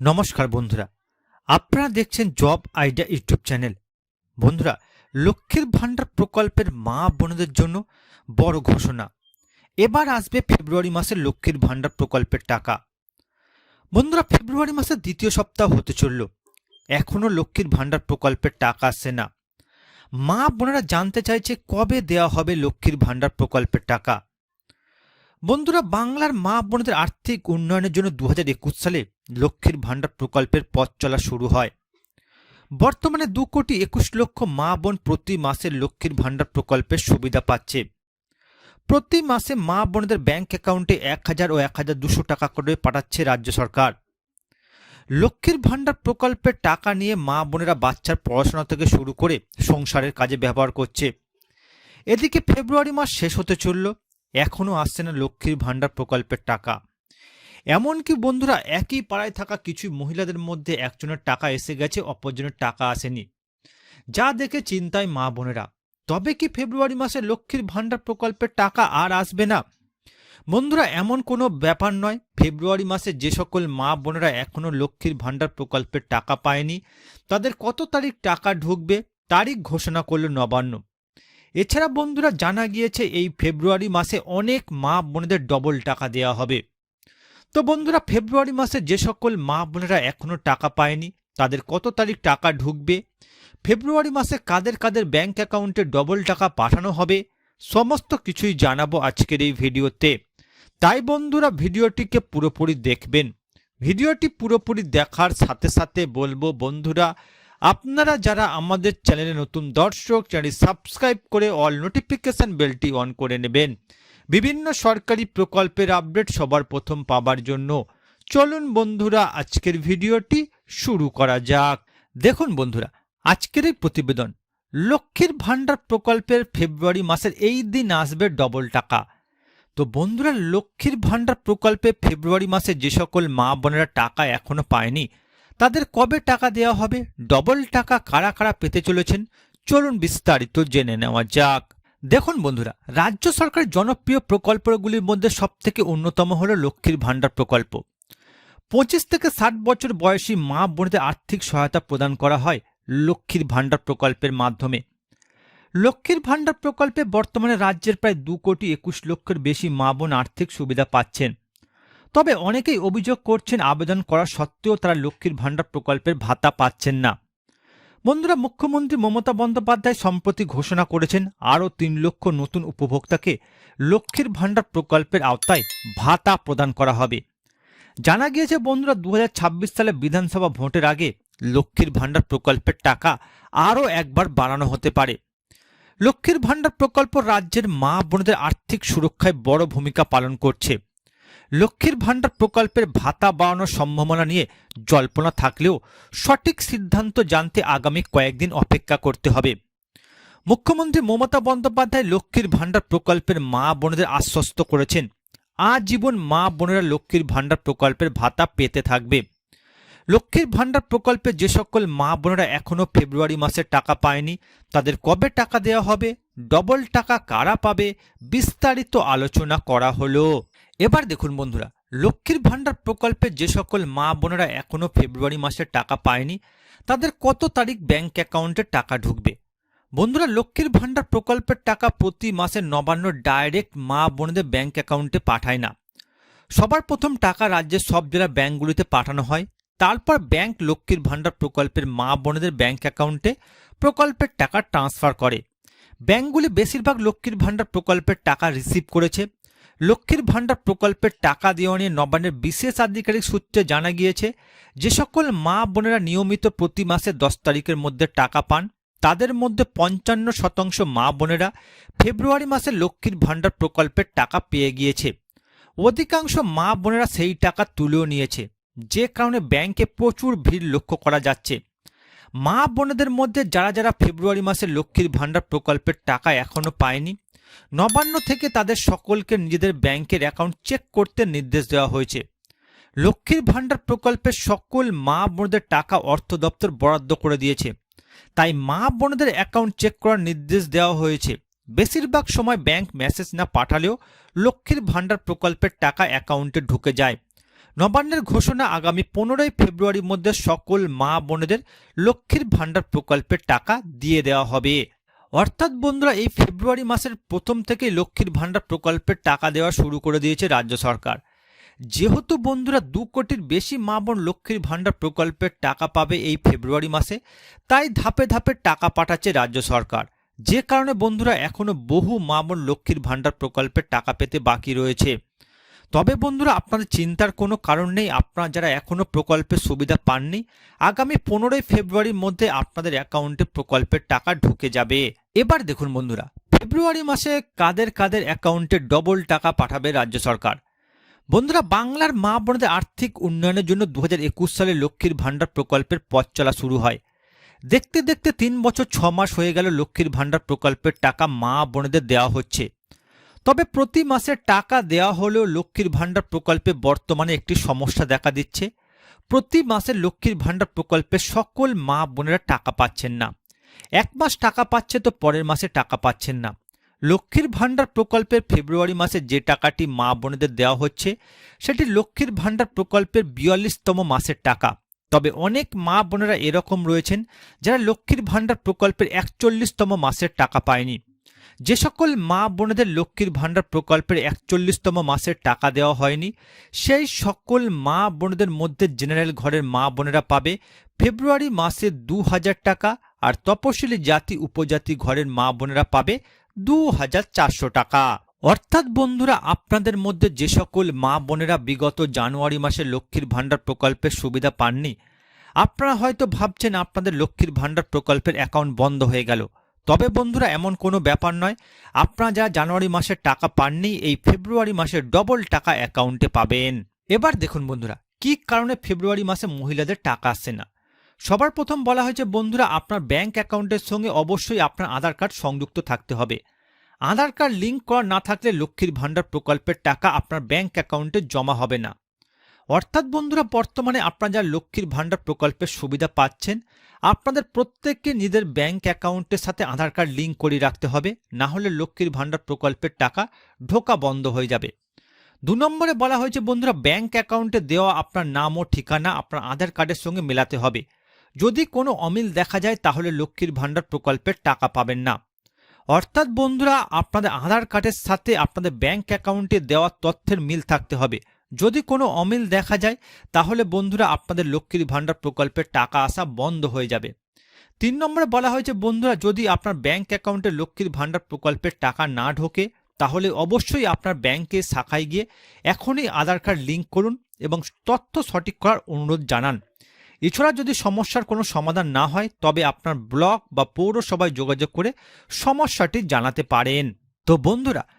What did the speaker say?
নমস্কার বন্ধুরা। আপনারা দেখছেন জব আইডিয়া ইউটিউব চ্যানেল। বন্ধুরা, লক্ষ্মীর ভাণ্ডার প্রকল্পের মা বোনদের জন্য বড় ঘোষণা। এবার আসবে ফেব্রুয়ারি মাসের লক্ষ্মীর ভাণ্ডার প্রকল্পের টাকা। বন্ধুরা, ফেব্রুয়ারি মাসের দ্বিতীয় সপ্তাহ হতে চলল। এখনও লক্ষ্মীর ভাণ্ডার প্রকল্পের টাকা আসছে না। মা বোনেরা জানতে চাইছে কবে দেওয়া হবে লক্ষ্মীর ভাণ্ডার প্রকল্পের টাকা। বন্ধুরা, বাংলার মা বোনদের আর্থিক উন্নয়নের জন্য দু হাজার একুশ সালে লক্ষ্মীর ভাণ্ডার প্রকল্পের পথ চলা শুরু হয়। বর্তমানে দু কোটি একুশ লক্ষ মা বোন প্রতি মাসে লক্ষ্মীর ভাণ্ডার প্রকল্পের সুবিধা পাচ্ছে। প্রতি মাসে মা বোনদের ব্যাংক অ্যাকাউন্টে এক হাজার ও এক হাজার দুশো টাকা করে পাঠাচ্ছে রাজ্য সরকার। লক্ষ্মীর ভাণ্ডার প্রকল্পের টাকা নিয়ে মা বোনেরা বাচ্চার পড়াশোনা থেকে শুরু করে সংসারের কাজে ব্যবহার করছে। এদিকে ফেব্রুয়ারি মাস শেষ হতে চলল। এখনও আসছে না লক্ষ্মীর ভাণ্ডার প্রকল্পের টাকা। এমনকি বন্ধুরা, একই পাড়ায় থাকা কিছু মহিলাদের মধ্যে একজনের টাকা এসে গেছে, অপরজনের টাকা আসেনি। যা দেখে চিন্তায় মা বোনেরা, তবে কি ফেব্রুয়ারি মাসে লক্ষ্মীর ভাণ্ডার প্রকল্পের টাকা আর আসবে না? বন্ধুরা, এমন কোনো ব্যাপার নয়। ফেব্রুয়ারি মাসে যে সকল মা বোনেরা এখনও লক্ষ্মীর ভাণ্ডার প্রকল্পের টাকা পায়নি, তাদের কত তারিখ টাকা ঢুকবে, তারিখ ঘোষণা করল নবান্ন। এছাড়া বন্ধুরা জানা গিয়েছে এই ফেব্রুয়ারি মাসে অনেক মা বোনেদের ডবল টাকা দেওয়া হবে। তো বন্ধুরা, ফেব্রুয়ারি মাসে যে সকল মা বোনেরা এখনও টাকা পায়নি, তাদের কত তারিখ টাকা ঢুকবে? ফেব্রুয়ারি মাসে কাদের কাদের ব্যাংক অ্যাকাউন্টে ডবল টাকা পাঠানো হবে? সমস্ত কিছুই জানাব আজকের এই ভিডিওতে। তাই বন্ধুরা, ভিডিওটিকে পুরোপুরি দেখবেন। ভিডিওটি পুরোপুরি দেখার সাথে সাথে বলব, বন্ধুরা আপনারা যারা আমাদের চ্যানেলে নতুন দর্শক চ্যানেল সাবস্ক্রাইব করে অল নোটিফিকেশন বেলটি অন করে নেবেন। বিভিন্ন সরকারি প্রকল্পের আপডেট সবার প্রথম পাবার জন্য চলুন বন্ধুরা, আজকের ভিডিওটি শুরু করা যাক। দেখুন বন্ধুরা, আজকের এই প্রতিবেদন, লক্ষ্মীর ভাণ্ডার প্রকল্পের ফেব্রুয়ারি মাসের এই দিন আসবে ডবল টাকা। তো বন্ধুরা, লক্ষ্মীর ভাণ্ডার প্রকল্পে ফেব্রুয়ারি মাসে যে সকল মা বোনেরা টাকা এখনও পায়নি তাদের কবে টাকা দেওয়া হবে? ডবল টাকা কারা কারা পেতে চলেছেন? চলুন বিস্তারিত জেনে নেওয়া যাক। দেখুন বন্ধুরা, রাজ্য সরকারের জনপ্রিয় প্রকল্পগুলির মধ্যে সবথেকে অন্যতম হল লক্ষ্মীর ভাণ্ডার প্রকল্প। পঁচিশ থেকে ষাট বছর বয়সী মা বোনদের আর্থিক সহায়তা প্রদান করা হয় লক্ষ্মীর ভাণ্ডার প্রকল্পের মাধ্যমে। লক্ষ্মীর ভাণ্ডার প্রকল্পে বর্তমানে রাজ্যের প্রায় দু কোটি একুশ লক্ষের বেশি মা বোন আর্থিক সুবিধা পাচ্ছেন। তবে অনেকেই অভিযোগ করছেন আবেদন করা সত্ত্বেও তারা লক্ষ্মীর ভাণ্ডার প্রকল্পের ভাতা পাচ্ছেন না। বন্ধুরা, মুখ্যমন্ত্রী মমতা বন্দ্যোপাধ্যায় সম্প্রতি ঘোষণা করেছেন, আরও তিন লক্ষ নতুন উপভোক্তাকে লক্ষ্মীর ভাণ্ডার প্রকল্পের আওতায় ভাতা প্রদান করা হবে। জানা গিয়েছে, বন্ধুরা, দুহাজার ছাব্বিশ সালে বিধানসভা ভোটের আগে লক্ষ্মীর ভাণ্ডার প্রকল্পের টাকা আরও একবার বাড়ানো হতে পারে। লক্ষ্মীর ভাণ্ডার প্রকল্প রাজ্যের মা বোনদের আর্থিক সুরক্ষায় বড় ভূমিকা পালন করছে। লক্ষ্মীর ভাণ্ডার প্রকল্পের ভাতা বাড়ানোর সম্ভাবনা নিয়ে জল্পনা থাকলেও সঠিক সিদ্ধান্ত জানতে আগামী কয়েকদিন অপেক্ষা করতে হবে। মুখ্যমন্ত্রী মমতা বন্দ্যোপাধ্যায় লক্ষ্মীর ভাণ্ডার প্রকল্পের মা বোনদের আশ্বস্ত করেছেন। আজীবন মা বোনেরা লক্ষ্মীর ভাণ্ডার প্রকল্পের ভাতা পেতে থাকবে। লক্ষ্মীর ভাণ্ডার প্রকল্পে যে সকল মা বোনেরা এখনও ফেব্রুয়ারি মাসে টাকা পায়নি, তাদের কবে টাকা দেওয়া হবে, ডবল টাকা কারা পাবে, বিস্তারিত আলোচনা করা হলো। এবার দেখুন বন্ধুরা, লক্ষ্মীর ভাণ্ডার প্রকল্পে যে সকল মা বোনেরা এখনও ফেব্রুয়ারি মাসে টাকা পায়নি, তাদের কত তারিখ ব্যাংক অ্যাকাউন্টে টাকা ঢুকবে? বন্ধুরা, লক্ষ্মীর ভাণ্ডার প্রকল্পের টাকা প্রতি মাসে নবান্ন ডাইরেক্ট মা বোনদের ব্যাংক অ্যাকাউন্টে পাঠায় না। সবার প্রথম টাকা রাজ্যের সব জেলা ব্যাংকগুলিতে পাঠানো হয়। তারপর ব্যাংক লক্ষ্মীর ভাণ্ডার প্রকল্পের মা বোনেদের ব্যাংক অ্যাকাউন্টে প্রকল্পের টাকা ট্রান্সফার করে। ব্যাংকগুলি বেশিরভাগ লক্ষ্মীর ভাণ্ডার প্রকল্পের টাকা রিসিভ করেছে। লক্ষ্মীর ভাণ্ডার প্রকল্পের টাকা দেওয়া নিয়ে নবান্নের বিশেষ আধিকারিক সূত্রে জানা গিয়েছে যে সকল মা বোনেরা নিয়মিত প্রতি মাসে দশ তারিখের মধ্যে টাকা পান। তাদের মধ্যে পঞ্চান্ন শতাংশ মা বোনেরা ফেব্রুয়ারি মাসে লক্ষ্মীর ভাণ্ডার প্রকল্পের টাকা পেয়ে গিয়েছে। অধিকাংশ মা বোনেরা সেই টাকা তুলেও নিয়েছে, যে কারণে ব্যাংকে প্রচুর ভিড় লক্ষ্য করা যাচ্ছে। মা বোনেদের মধ্যে যারা যারা ফেব্রুয়ারি মাসে লক্ষ্মীর ভাণ্ডার প্রকল্পের টাকা এখনও পায়নি নবান্ন থেকে তাদের সকলকে নিজেদের ব্যাংকের অ্যাকাউন্ট চেক করতে নির্দেশ দেওয়া হয়েছে। লক্ষ্মীর ভাণ্ডার প্রকল্পের সকল মা বোনদের টাকা অর্থ দপ্তর বরাদ্দ করে দিয়েছে। তাই মা বোনদের অ্যাকাউন্ট চেক করার নির্দেশ দেওয়া হয়েছে। বেশিরভাগ সময় ব্যাংক মেসেজ না পাঠালেও লক্ষ্মীর ভাণ্ডার প্রকল্পের টাকা অ্যাকাউন্টে ঢুকে যায়। নবান্নের ঘোষণা আগামী পনেরোই ফেব্রুয়ারির মধ্যে সকল মা বোনেদের লক্ষ্মীর ভাণ্ডার প্রকল্পের টাকা দিয়ে দেওয়া হবে। অর্থাৎ বন্ধুরা, এই ফেব্রুয়ারি মাসের প্রথম থেকেই লক্ষ্মীর ভাণ্ডার প্রকল্পের টাকা দেওয়া শুরু করে দিয়েছে রাজ্য সরকার। যেহেতু বন্ধুরা, দু কোটির বেশি মা বোন লক্ষ্মীর ভাণ্ডার প্রকল্পের টাকা পাবে এই ফেব্রুয়ারি মাসে, তাই ধাপে ধাপে টাকা পাঠাচ্ছে রাজ্য সরকার। যে কারণে বন্ধুরা, এখনও বহু মা বোন লক্ষ্মীর ভাণ্ডার প্রকল্পের টাকা পেতে বাকি রয়েছে। তবে বন্ধুরা আপনাদের চিন্তার কোনো কারণ নেই, আপনারা যারা এখনও প্রকল্পের সুবিধা পাননি, আগামী পনেরোই ফেব্রুয়ারির মধ্যে আপনাদের অ্যাকাউন্টে প্রকল্পের টাকা ঢুকে যাবে। এবার দেখুন বন্ধুরা, ফেব্রুয়ারি মাসে কাদের কাদের অ্যাকাউন্টে ডবল টাকা পাঠাবে রাজ্য সরকার? বন্ধুরা, বাংলার মা বোনদের আর্থিক উন্নয়নের জন্য দু হাজার একুশ সালে লক্ষ্মীর ভাণ্ডার প্রকল্পের পথ চলা শুরু হয়। দেখতে দেখতে তিন বছর ছ মাস হয়ে গেল লক্ষ্মীর ভাণ্ডার প্রকল্পের টাকা মা বোনেদের দেওয়া হচ্ছে। তবে প্রতি মাসে টাকা দেওয়া হলেও লক্ষ্মীর ভাণ্ডার প্রকল্পে বর্তমানে একটি সমস্যা দেখা দিচ্ছে। প্রতি মাসে লক্ষ্মীর ভাণ্ডার প্রকল্পে সকল মা বোনেরা টাকা পাচ্ছেন না। এক মাস টাকা পাচ্ছে তো পরের মাসে টাকা পাচ্ছেন না। লক্ষ্মীর ভাণ্ডার প্রকল্পের ফেব্রুয়ারি মাসে যে টাকাটি মা বোনেদের দেওয়া হচ্ছে, সেটি লক্ষ্মীর ভাণ্ডার প্রকল্পের বিয়াল্লিশতম মাসের টাকা। তবে অনেক মা বোনেরা এরকম রয়েছেন, যারা লক্ষ্মীর ভাণ্ডার প্রকল্পের একচল্লিশতম মাসের টাকা পায়নি। যে সকল মা বোনেদের লক্ষ্মীর ভাণ্ডার প্রকল্পের একচল্লিশতম মাসের টাকা দেওয়া হয়নি, সেই সকল মা বোনেদের মধ্যে জেনারেল ঘরের মা বোনেরা পাবে ফেব্রুয়ারি মাসে দু হাজার টাকা আর তপশিলি জাতি উপজাতি ঘরের মা বোনেরা পাবে দু হাজার চারশো টাকা। অর্থাৎ বন্ধুরা, আপনাদের মধ্যে যে সকল মা বোনেরা বিগত জানুয়ারি মাসে লক্ষ্মীর ভাণ্ডার প্রকল্পের সুবিধা পাননি, আপনারা হয়তো ভাবছেন আপনাদের লক্ষ্মীর ভাণ্ডার প্রকল্পের অ্যাকাউন্ট বন্ধ হয়ে গেল। তবে বন্ধুরা, এমন কোনো ব্যাপার নয়। আপনারা যারা জানুয়ারি মাসের টাকা পাননি, এই ফেব্রুয়ারি মাসে ডবল টাকা অ্যাকাউন্টে পাবেন। এবার দেখুন বন্ধুরা, কি কারণে ফেব্রুয়ারি মাসে মহিলাদের টাকা আসছে না? সবার প্রথম বলা হয়েছে, বন্ধুরা, আপনার ব্যাংক অ্যাকাউন্টের সঙ্গে অবশ্যই আপনার আধার কার্ড সংযুক্ত থাকতে হবে। আধার কার্ড লিঙ্ক করা না থাকলে লক্ষ্মীর ভাণ্ডার প্রকল্পের টাকা আপনার ব্যাংক অ্যাকাউন্টে জমা হবে না। অর্থাৎ বন্ধুরা, বর্তমানে আপনারা যারা লক্ষ্মীর ভাণ্ডার প্রকল্পের সুবিধা পাচ্ছেন, আপনাদের প্রত্যেককে নিজেদের ব্যাংক অ্যাকাউন্টের সাথে আধার কার্ড লিঙ্ক করে রাখতে হবে। না হলে লক্ষ্মীর ভাণ্ডার প্রকল্পের টাকা ঢোকা বন্ধ হয়ে যাবে। দু নম্বরে বলা হয়েছে, বন্ধুরা ব্যাংক অ্যাকাউন্টে দেওয়া আপনার নাম ও ঠিকানা আপনার আধার কার্ডের সঙ্গে মেলাতে হবে। যদি কোনো অমিল দেখা যায়, তাহলে লক্ষ্মীর ভাণ্ডার প্রকল্পের টাকা পাবেন না। অর্থাৎ বন্ধুরা, আপনাদের আধার কার্ডের সাথে আপনাদের ব্যাংক অ্যাকাউন্টে দেওয়া তথ্যের মিল থাকতে হবে। যদি কোনো অমিল দেখা যায়, তাহলে বন্ধুরা আপনাদের লক্ষ্মীর ভাণ্ডার প্রকল্পের টাকা আসা বন্ধ হয়ে যাবে। তিন নম্বরে বলা হয়েছে বন্ধুরা যদি আপনার ব্যাংক অ্যাকাউন্টে লক্ষ্মীর ভাণ্ডার প্রকল্পের টাকা না ঢোকে, তাহলে অবশ্যই আপনার ব্যাংকে শাখায় গিয়ে এখনই আধার কার্ড লিঙ্ক করুন এবং তথ্য সঠিক করার অনুরোধ জানান। এছাড়া যদি সমস্যার কোনো সমাধান না হয়, তবে আপনার ব্লক বা পৌরসভায় যোগাযোগ করে সমস্যাটি জানাতে পারেন। তো বন্ধুরা